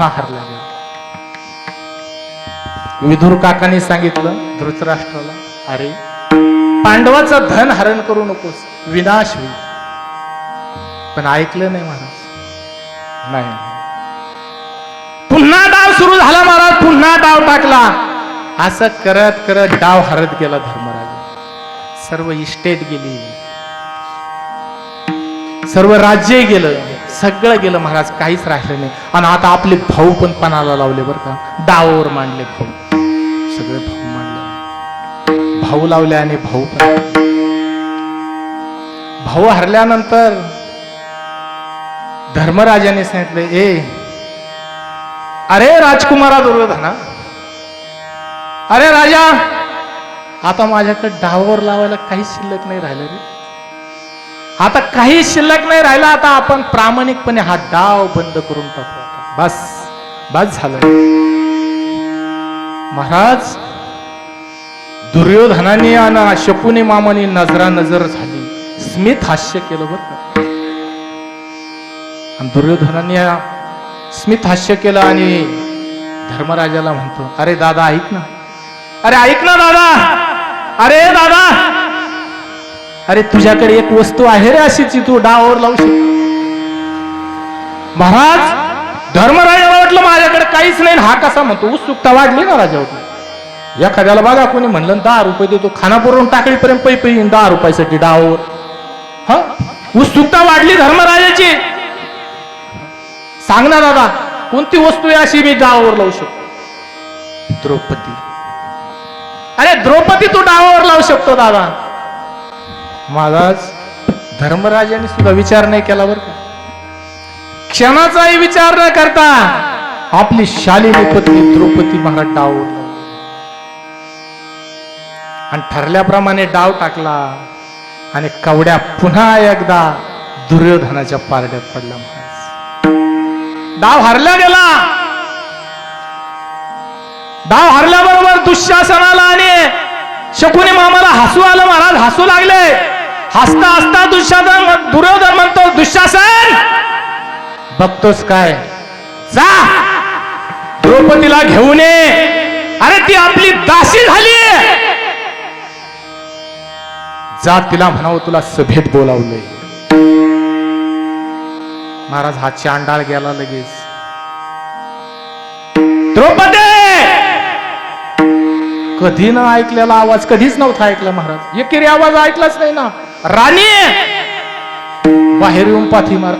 पुन्हा हरला गेला विधुर काकांनी सांगितलं धृतराष्ट्राला अरे पांडवाचं धन हरण करू नकोस विनाश होईल. पण ऐकलं नाही महाराज. नाही पुन्हा डाव सुरू झाला महाराज पुन्हा डाव टाकला. असं करत करत डाव हरत गेला धर्मराज. सर्व इस्टेट गेली. सर्व राज्य गेलं. सगळं गेलं महाराज काहीच राहिलं नाही. आणि आता आपले भाऊ पण पणाला लावले बरं का. डावावर मांडले भाऊ. सगळे भाऊ मांडले. भाऊ लावले आणि भाऊ पण. भाऊ हरल्यानंतर धर्मराजाने सांगितले ए अरे राजकुमारा दुर्योधना अरे राजा आता माझ्याकडे डावावर लावायला काहीच शिल्लक नाही राहिलं रे. आता काही शिल्लक नाही राहिला आता आपण प्रामाणिकपणे हा डाव बंद करून टाकू बस बस झालं. महाराज दुर्योधनाने आणि शकुनी मामाने नजरा नजर झाली. स्मित हास्य केलं बरं का? आणि दुर्योधनाने स्मित हास्य केलं आणि धर्मराजाला म्हणतो अरे दादा ऐक ना. अरे ऐक ना दादा. अरे दादा. अरे तुझ्याकडे एक वस्तू आहे रे अशी जी तू डावावर लावू शकतो महाराज धर्मराजाला वाटलं माझ्याकडे काहीच नाही हा कसा म्हणतो? उत्सुकता वाढली ना राजावर. एखाद्याला बघा कोणी म्हणलं दहा रुपये देतो खानापुरून टाकळीपर्यंत पै पै दहा रुपयासाठी डावावर. हा? उत्सुकता वाढली धर्मराजाची. सांग ना दादा कोणती वस्तू आहे अशी मी डावावर लावू शकतो? द्रौपदी. अरे द्रौपदी तू डावावर लावू शकतो दादा. महाराज धर्मराजाने सुद्धा विचार नाही केला बरं का? क्षणाचाही विचार न करता आपली शालिनी पत्नी द्रौपदी महाराज डाव आणि ठरल्याप्रमाणे डाव टाकला आणि कवड्या पुन्हा एकदा दुर्योधनाच्या पारड्यात पडला महाराज. डाव हरला गेला. डाव हरल्याबरोबर दुःशासनाला आणि शकुनी मामाला हसू आलं महाराज हसू लागले. हसता हसता दुःशासन दुर्योधन म्हणतो दुःशासन बघतोस काय? जा द्रौपदीला घेऊन ये. अरे ती आपली दासी झाली जा तिला म्हणावं तुला सभेत बोलावले महाराज हा चांडाळ गेला लगेच. द्रौपदी! कधी न ऐकलेला आवाज कधीच नव्हता ऐकला महाराज. एकेरी आवाज ऐकलाच नाही ना. राणी! बाहेर येऊन पाठी मार.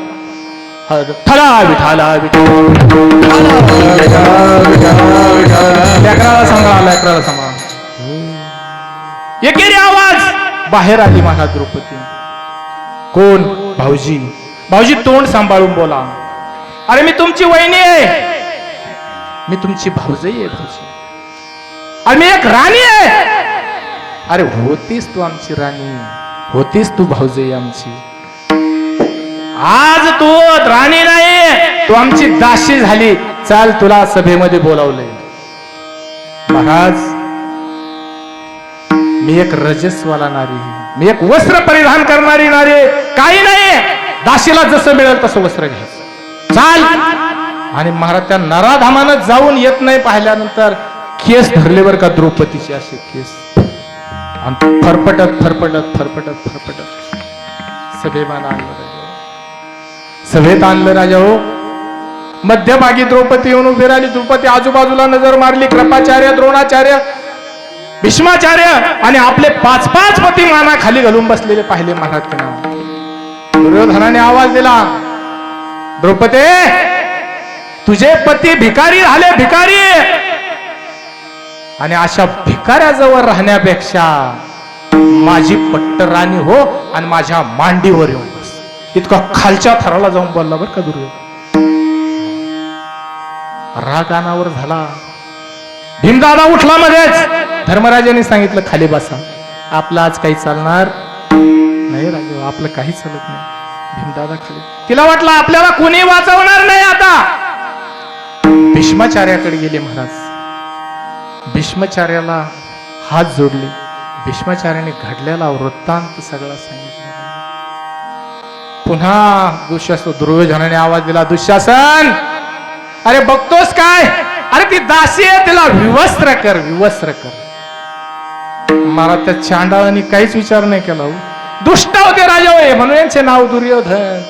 ठला विठाला लेकराला सांगा लेकराला सांगा. एकेरी आवाज. बाहेर आली महाराज द्रौपदी. कोण? भाऊजी. भाऊजी तोंड सांभाळून बोला. अरे मी तुमची वहिनी आहे. मी तुमची भाऊजई आहे भाऊजी. आणि मी एक राणी आहे. अरे होतीस तू आमची राणी. होतीस तू भाऊजे आमची. आज तू राणी नाही तू आमची दाशी झाली. चाल तुला सभेमध्ये बोलावलंय. महाराज मी एक रजस्वाला नारी मी एक वस्त्र परिधान करणारी नारी काही नाही दाशीला जसं मिळेल तसं वस्त्र घ्यायचं. चाल. आणि महाराज त्या नराधामानं जाऊन येत नाही पाहिल्यानंतर केस धरले बर का द्रौपदीचे असे केस. आणि फरफटत फरफटत फरफटत फरफटत सभेमान आणलं राजा. सभेत आणलं राजा हो. मध्यभागी द्रौपदी येऊन उभी राहिली. द्रौपदी आजूबाजूला नजर मारली. कृपाचार्य द्रोणाचार्य भीष्माचार्य आणि आपले पाच पाच पती माना खाली घालून बसलेले पाहिले महाराज त्यांना दुर्योधनाने आवाज दिला द्रौपदी तुझे पती भिकारी झाले भिकारी! आणि अशा भिकाऱ्याजवळ राहण्यापेक्षा माझी पट्ट राणी हो आणि माझ्या मांडीवर येऊन बस. इतका खालच्या थराला जाऊन बोलला बरं का दुर्योधन. राग अनावर झाला. भीमदादा उठला मध्येच. धर्मराजाने सांगितलं खाली बसा. आपलं आज काही चालणार नाही राजा आपलं काही चालत नाही. भीमदादा खाली. तिला वाटलं आपल्याला कोणी वाचवणार नाही आता. भीष्माचार्याकडे गेले महाराज. भीष्माचार्याला हात जोडले. भीष्माचार्याने घडलेला वृत्तांत सगळा सांगितला. पुन्हा दुःशासन दुर्योधनाने आवाज दिला दुःशासन! अरे बघतोस काय? अरे ती दासी आहे तिला विवस्त्र कर विवस्त्र कर. मला त्या चांडाळाने काहीच विचार नाही केला हो. दुष्ट होते राजा होय म्हणून यांचे नाव दुर्योधन.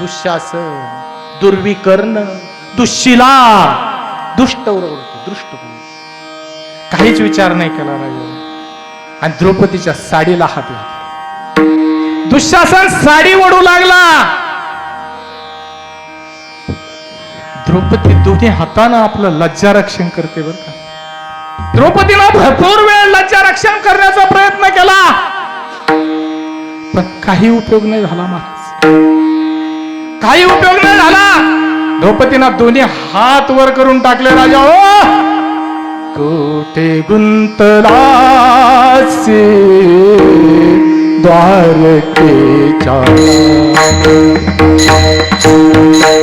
दुःशासन दुर्विकर्ण दुःशिला दुष्ट उरवते दृष्ट काहीच विचार नाही केला राजा. आणि द्रौपदीच्या साडीला हात लागला दुःशासन साडी ओढू लागला. द्रौपदी दोन्ही हातानं आपलं लज्जा रक्षण करते बर का. द्रौपदीला भरपूर वेळ लज्जा रक्षण करण्याचा प्रयत्न केला. पण काही उपयोग नाही झाला महाराज. काही उपयोग नाही झाला. द्रौपदीना दोन्ही हात वर करून टाकले राजा. ओ! कोठे गुंतलासे? द्वारकेच्या.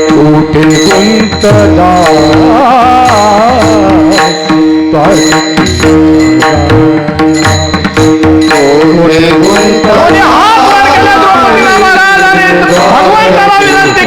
कोठे गुंतला कोठे हात वर भगवंताला विनंती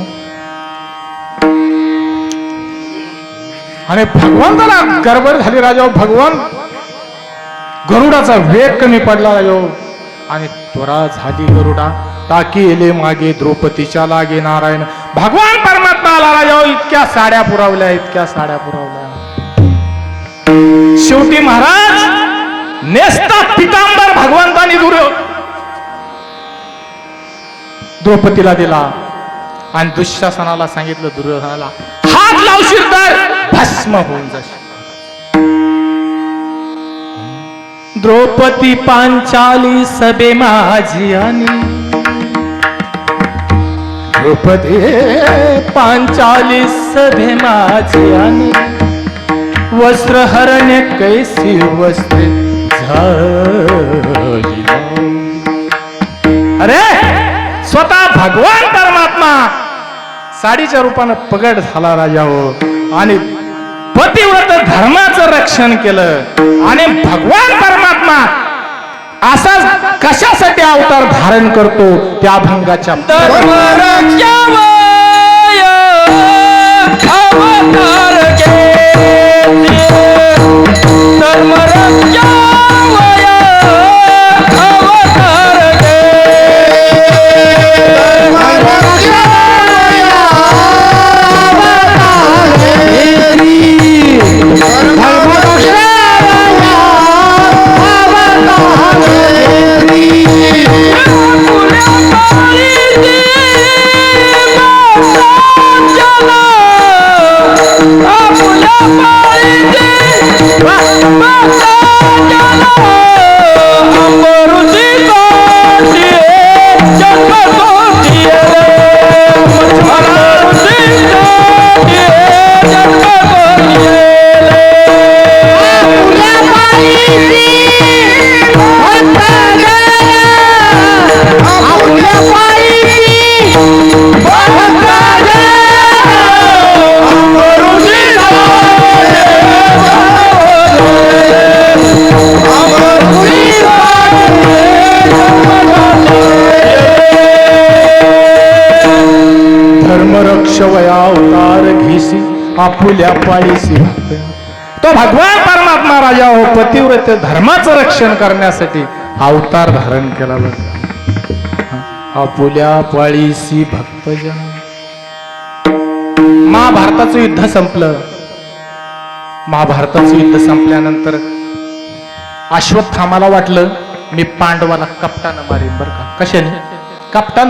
आणि भगवंताला गडबड झाली राजा भगवान गरुडाचा वेग कमी पडला राजा. आणि त्वरा झाली गरुडा टाकी येले मागे द्रौपदीच्या लागे नारायण. भगवान परमात्माला आला राजा इतक्या साड्या पुरवल्या इतक्या साड्या पुरवल्या. शेवटी महाराज नेस्ता पितांबर भगवंतानी दुर द्रौपदीला दिला. आणि दुःशासनाला सांगितलं दुर्योधनाला हात लावशील तर भस्म होऊन जाशील. द्रौपदी पांचाली सबे माझी आणि द्रौपदी पांचाली सभे माझी आणि वस्त्र हरण्य कैसी वस्त्रे झाली. अरे स्वतः भगवान परमात्मा साडीच्या रूपानं पगड झाला राजा हो. आणि पतिव्रत धर्माचं रक्षण केलं. आणि भगवान परमात्मा असाच कशासाठी अवतार धारण करतो? त्या भंगाच्या धर्म फुल्या पाळीशी. तो भगवान परमात्मा राजा हो पतिव्रत धर्माचं रक्षण करण्यासाठी अवतार धारण केला आपुल्या पाळीशी भक्तजन. महाभारताचं युद्ध संपलं. महाभारताचं युद्ध संपल्यानंतर अश्वत्थामाला वाटलं मी पांडवाला कपटानं मारीन बरं का? कशाने? कपटानं